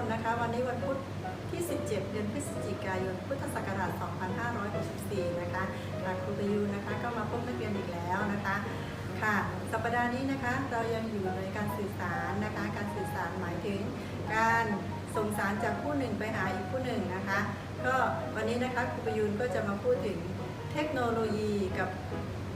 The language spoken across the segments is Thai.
คนนะคะ วันนี้วันพุธที่ 17 เดือนพฤศจิกายน พุทธศักราช 2564 นะคะครูปรยูนะคะก็มาพบนักเรียนอีกแล้วนะคะค่ะสัปดาห์นี้นะคะเรายังอยู่ในการสื่อสารนะคะ การสื่อสารหมายถึงการส่งสารจากผู้หนึ่งไปหาอีกผู้หนึ่งนะคะ ก็วันนี้นะคะครูปรยูนก็จะมาพูดถึงเทคโนโลยีกับ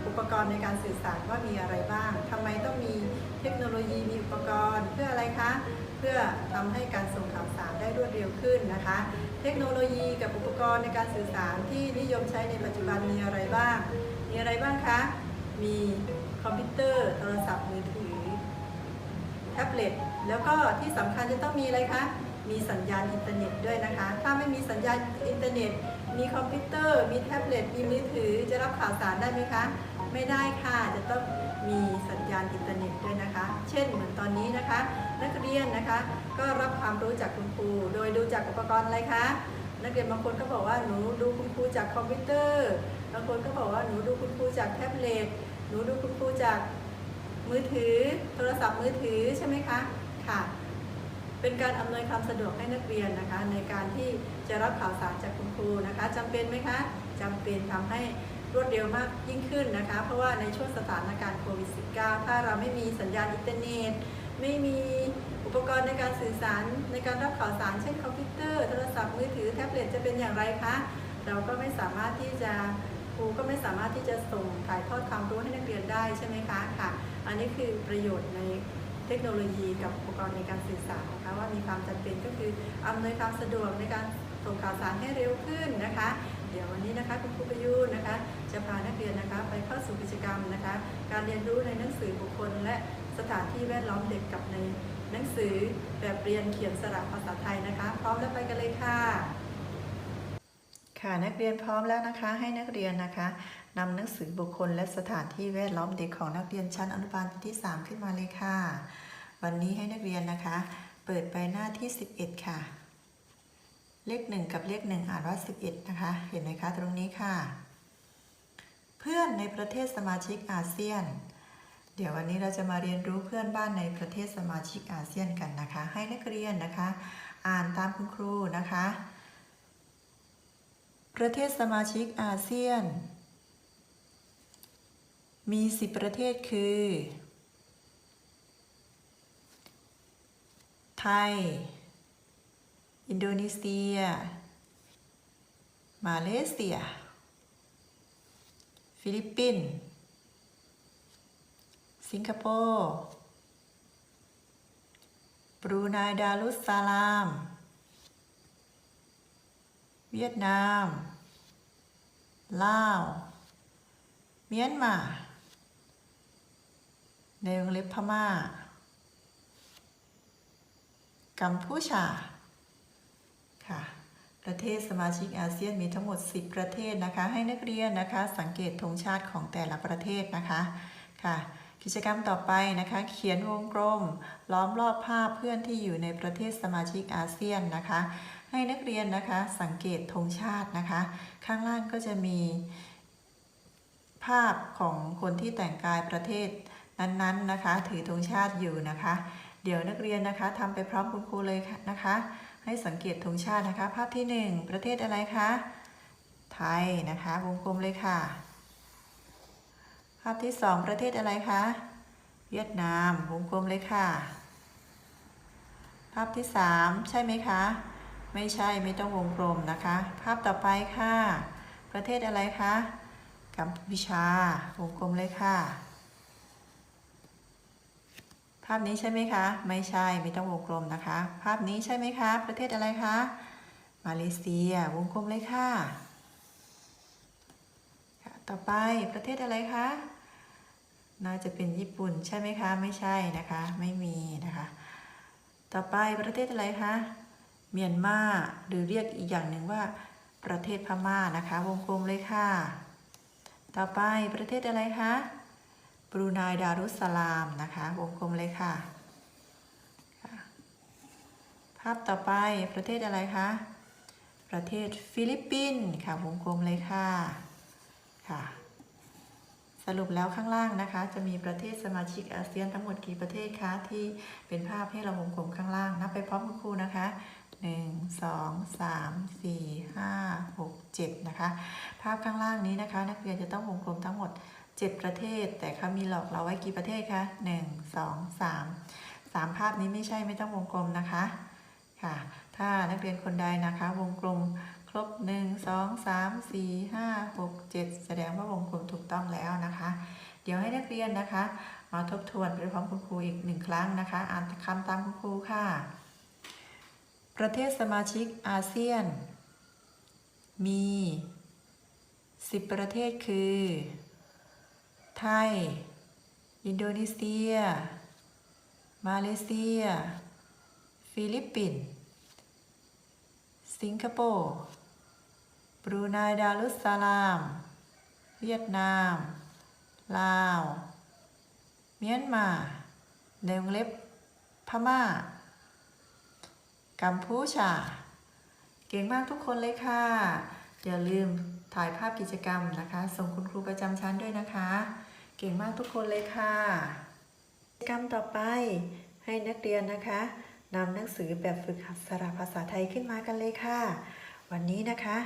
อุปกรณ์ในการสื่อสารว่ามีอะไรบ้างทำไมต้องมีเทคโนโลยีมีอุปกรณ์เพื่ออะไรคะ เพื่อทำให้การส่งข่าวสารได้รวดเร็วขึ้นนะคะ เทคโนโลยีกับอุปกรณ์ในการสื่อสารที่นิยมใช้ในปัจจุบันมีอะไรบ้าง มีอะไรบ้างคะ มีคอมพิวเตอร์ โทรศัพท์มือถือแท็บเล็ตแล้วก็ที่สำคัญจะต้องมีอะไรคะ มีสัญญาณอินเทอร์เน็ตด้วยนะคะ ถ้าไม่มีสัญญาณอินเทอร์เน็ต มีคอมพิวเตอร์ มีแท็บเล็ต มีมือถือ จะรับข่าวสารได้ไหมคะ ไม่ได้ค่ะ จะต้องมีสัญญาณอินเทอร์เน็ตด้วยนะคะ เช่นเหมือนตอนนี้นะคะ นักเรียนนะคะ ก็รับความรู้จากคุณครู โดยดูจากอุปกรณ์อะไรคะนักเรียนบางคนก็บอกว่าหนูดูคุณครูจากคอมพิวเตอร์ บางคนก็บอกว่าหนูดูคุณครูจากแท็บเล็ต หนูดูคุณครูจากมือถือ โทรศัพท์มือถือใช่ไหมคะ ค่ะ เป็นการอำนวยความสะดวกให้นักเรียนนะคะ ในการที่จะรับข่าวสารจากคุณครูนะคะจำเป็นไหมคะจำเป็นทำให้ รวดเร็วมากยิ่งขึ้นนะคะ เพราะว่าในช่วงสถานการณ์โควิด -19 ถ้าเราไม่มีสัญญาณอินเทอร์เน็ต ไม่มีอุปกรณ์ในการสื่อสารในการรับข่าวสาร เช่นคอมพิวเตอร์โทรศัพท์มือถือแท็บเล็ตจะเป็นอย่างไรคะ เราก็ไม่สามารถที่จะครูก็ไม่สามารถที่จะส่งถ่ายทอดความรู้ให้นักเรียนได้ใช่ไหมคะค่ะ อันนี้คือประโยชน์ในเทคโนโลยีกับอุปกรณ์ในการสื่อสารนะคะว่ามีความจำเป็นก็คืออำนวยความสะดวกในการส่งข่าวสารให้เร็วขึ้นนะคะ เดี๋ยววันนี้นะคะคุณครูประยุนนะคะจะพานักเรียนนะคะไปเข้าสู่กิจกรรมนะคะ การเรียนรู้ในหนังสือบุคคล และสถานที่แวดล้อมเด็กกับในหนังสือแบบเรียนเขียนสระภาษาไทยนะคะ พร้อมแล้วไปกันเลยค่ะ ค่ะนักเรียนพร้อมแล้วนะคะ ให้นักเรียนนะคะนำหนังสือบุคคล และสถานที่แวดล้อมเด็กของนักเรียนชั้นอนุบาลปีที่ 3 ขึ้นมาเลยค่ะ วันนี้ให้นักเรียนนะคะ เปิดไปหน้าที่ 11 ค่ะ เลข 1 กับเลข 1 อ่านว่า 11 นะคะ เห็นไหมคะตรงนี้ค่ะ เพื่อนในประเทศสมาชิกอาเซียน เดี๋ยววันนี้เราจะมาเรียนรู้เพื่อนบ้านในประเทศสมาชิกอาเซียนกันนะคะ ให้นักเรียนนะคะ อ่านตามคุณครูนะคะ ประเทศสมาชิกอาเซียน มี 10 ประเทศคือ ไทย อินโดนีเซีย มาเลเซีย ฟิลิปปินส์ สิงคโปร์ บรูไนดารุสซาลาม เวียดนาม ลาว เมียนมา ในวงเล็บพม่า กัมพูชา ประเทศสมาชิกอาเซียนมีทั้งหมด 10 ประเทศนะคะ ให้นักเรียนนะคะ สังเกตธงชาติของแต่ละประเทศนะคะค่ะ กิจกรรมต่อไปนะคะ เขียนวงกลม ล้อมรอบภาพเพื่อนที่อยู่ในประเทศสมาชิกอาเซียนนะคะ ให้นักเรียนนะคะสังเกตธงชาตินะคะ ข้างล่างก็จะมีภาพของคนที่แต่งกายประเทศนั้นๆนะคะ ถือธงชาติอยู่นะคะ เดี๋ยวนักเรียนนะคะทำไปพร้อมคุณครูเลยนะคะ ให้สังเกตธงชาตินะคะ ภาพที่ 1 ประเทศอะไรคะ ไทยนะคะ วงกลมเลยค่ะ ภาพที่ 2 ประเทศอะไรคะ เวียดนาม วงกลมเลยค่ะ ภาพที่ 3 ใช่ไหมคะ ไม่ใช่ไม่ต้องวงกลมนะคะ ภาพต่อไปค่ะ ประเทศอะไรคะ กัมพูชา วงกลมเลยค่ะ ภาพนี้ใช่ไหมคะ ไม่ใช่ไม่ต้องวงกลมนะคะ ภาพนี้ใช่ไหมคะ ประเทศอะไรคะ มาเลเซียวงกลมเลยค่ะค่ะ ต่อไปประเทศอะไรคะ น่าจะเป็นญี่ปุ่นใช่ไหมคะ ไม่ใช่นะคะ ไม่มีนะคะ ต่อไปประเทศอะไรคะ เมียนมาหรือเรียกอีกอย่างหนึ่งว่า ประเทศพม่านะคะ วงกลมเลยค่ะ ต่อไปประเทศอะไรคะ บรูไนดารุสลามนะคะวงกลมเลยค่ะค่ะ ภาพต่อไปประเทศอะไรคะ ประเทศฟิลิปปินส์ค่ะวงกลมเลยค่ะค่ะ สรุปแล้วข้างล่างนะคะ จะมีประเทศสมาชิกอาเซียนทั้งหมดกี่ประเทศคะที่เป็นภาพให้เราวงกลมข้างล่างนับไปพร้อมคุณครูนะคะ1 2 3 4 5 6 7นะคะ ภาพข้างล่างนี้นะคะ นักเรียนจะต้องวงกลมทั้งหมด 7 ประเทศ แต่เขามีหลอกเราไว้กี่ประเทศคะ 1 2 3 3 ภาพนี้ไม่ใช่ไม่ต้องวงกลมนะคะค่ะ ถ้านักเรียนคนใดนะคะ วงกลมครบ 1 2 3 4 5 6 7 แสดงว่าวงกลมถูกต้องแล้วนะคะ เดี๋ยวให้นักเรียนนะคะมาทบทวนไปพร้อมคุณครูอีกหนึ่งครั้งนะคะ อ่านคำตามคุณครูค่ะ ประเทศสมาชิกอาเซียน มี 10 ประเทศคือ ไทย อินโดนีเซีย มาเลเซีย ฟิลิปปินส์ สิงคโปร์ บรูไนดารุสสลาม เวียดนาม ลาว เมียนมาในวงเล็บ พม่า กัมพูชา เก่งมากทุกคนเลยค่ะ อย่าลืมถ่ายภาพกิจกรรมนะคะ ส่งคุณครูประจำชั้นด้วยนะคะ เก่งมากทุกคนเลยค่ะกิจกรรมต่อไปให้นักเรียนนะคะนำหนังสือแบบฝึกหัดสระภาษาไทยขึ้นมากันเลยค่ะ วันนี้นะคะ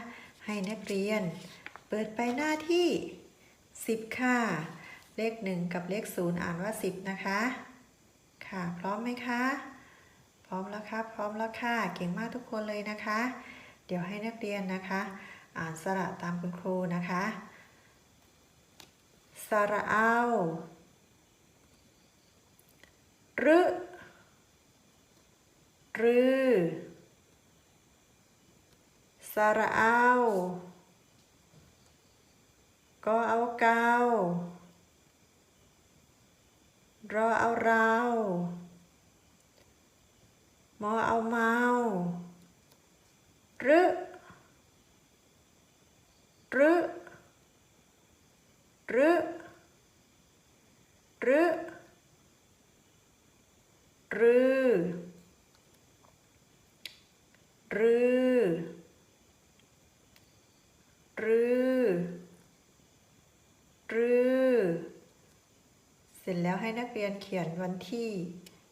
ให้นักเรียน เปิดไปหน้าที่ 10 ค่ะ เลข 1 กับเลข 0 อ่านว่า 10 นะคะ ค่ะ พร้อมไหมคะ พร้อมแล้วครับ พร้อมแล้วค่ะ เก่งมากทุกคนเลยนะคะ เดี๋ยวให้นักเรียนนะคะ อ่านสระตามคุณครูนะคะ สระเอารึรือสระเอาก็เอาเการอเอาเรามอเอาเมารึรึ รึรึรือรือรือรือเสร็จแล้วให้นักเรียนเขียนวันที่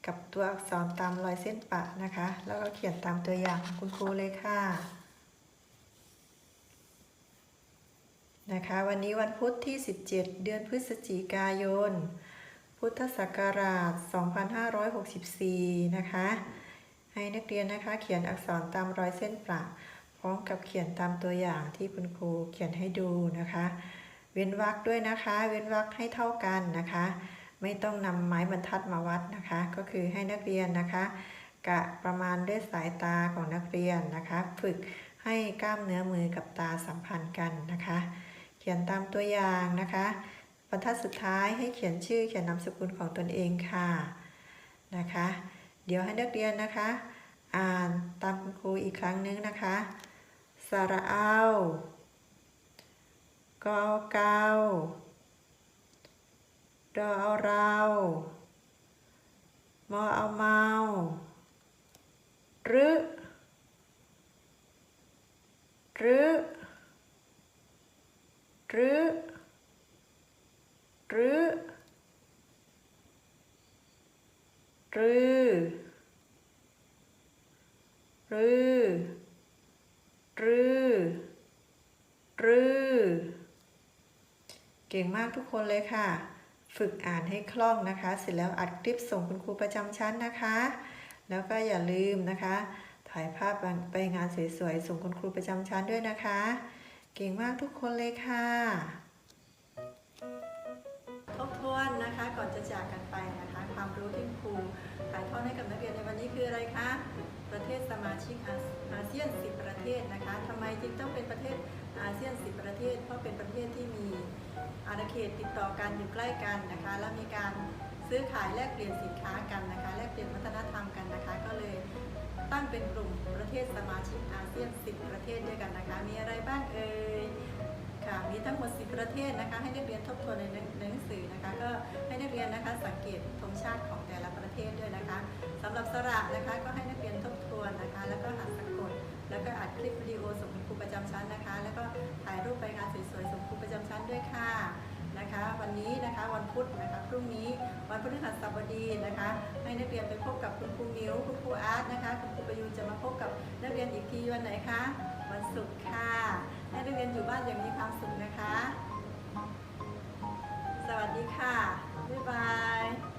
กับตัวอักษรตามรอยเส้นปะนะคะ แล้วก็เขียนตามตัวอย่างของคุณครูเลยค่ะ นะคะ วันนี้วันพุธที่ 17 เดือนพฤศจิกายน พุทธศักราช 2564 นะคะ ให้นักเรียนนะคะเขียนอักษรตามรอยเส้นประพร้อมกับเขียนตามตัวอย่างที่คุณครูเขียนให้ดูนะคะ เว้นวรรคด้วยนะคะ เว้นวรรคให้เท่ากันนะคะ ไม่ต้องนำไม้บรรทัดมาวัดนะคะ ก็คือให้นักเรียนนะคะกะประมาณด้วยสายตาของนักเรียนนะคะ ฝึกให้กล้ามเนื้อมือกับตาสัมพันธ์กันนะคะ ขียนตามตัวอย่างนะคะ บรรทัดสุดท้ายให้เขียนชื่อเขียนนามสกุลของตนเองค่ะนะคะ เดี๋ยวให้นักเรียนนะคะ อ่านตามคุณครูอีกครั้งนึงนะคะสระเอากอเการอเอาเรามอเอาเมาหรึรึ รึรึรือรือรือรือเก่งมากทุกคนเลยค่ะ ฝึกอ่านให้คล่องนะคะ เสร็จแล้วอัดคลิปส่งคุณครูประจำชั้นนะคะ แล้วก็อย่าลืมนะคะ ถ่ายภาพไปงานสวยๆส่งคุณครูประจำชั้นด้วยนะคะ เก่งมากทุกคนเลยค่ะ ทบทวนนะคะก่อนจะจากกันไปนะคะ ความรู้ที่ครูถ่ายทอดให้กับนักเรียนในวันนี้คืออะไรคะ ประเทศสมาชิกอาเซียน 10 ประเทศนะคะทำไมจึงต้องเป็นประเทศอาเซียน 10 ประเทศ เพราะเป็นประเทศที่มีอาณาเขตติดต่อกันอยู่ใกล้กันนะคะ และมีการซื้อขายแลกเปลี่ยนสินค้ากันนะคะ แลกเปลี่ยนวัฒนธรรมกันนะคะ ก็เลย ตั้งเป็นกลุ่มประเทศสมาชิกอาเซียน 10 ประเทศด้วยกันนะคะ มีอะไรบ้างเอ่ยค่ะมีทั้งหมด 10 ประเทศนะคะ ให้นักเรียนทบทวนในหนังสือนะคะ ก็ให้นักเรียนนะคะสังเกตธงชาติของแต่ละประเทศด้วยนะคะสำหรับสระนะคะก็ให้นักเรียนทบทวนนะคะ แล้วก็หัดสะกดแล้วก็อัดคลิปวิดีโอส่งคุณครูประจำชั้นนะคะ แล้วก็ถ่ายรูปไปงานสวยๆส่งครูประจำชั้นด้วยค่ะ วันนี้นะคะวันพุธนะคะพรุ่งนี้วันพฤหัสบดีนะคะ ให้นักเรียนไปพบกับคุณครูมิวคุณครูอาร์ตนะคะคุณครูประยูนจะมาพบกับนักเรียนอีกทีวันไหนคะวันศุกร์ค่ะให้นักเรียนอยู่บ้านอย่างมีความสุขนะคะ สวัสดีค่ะบ๊ายบาย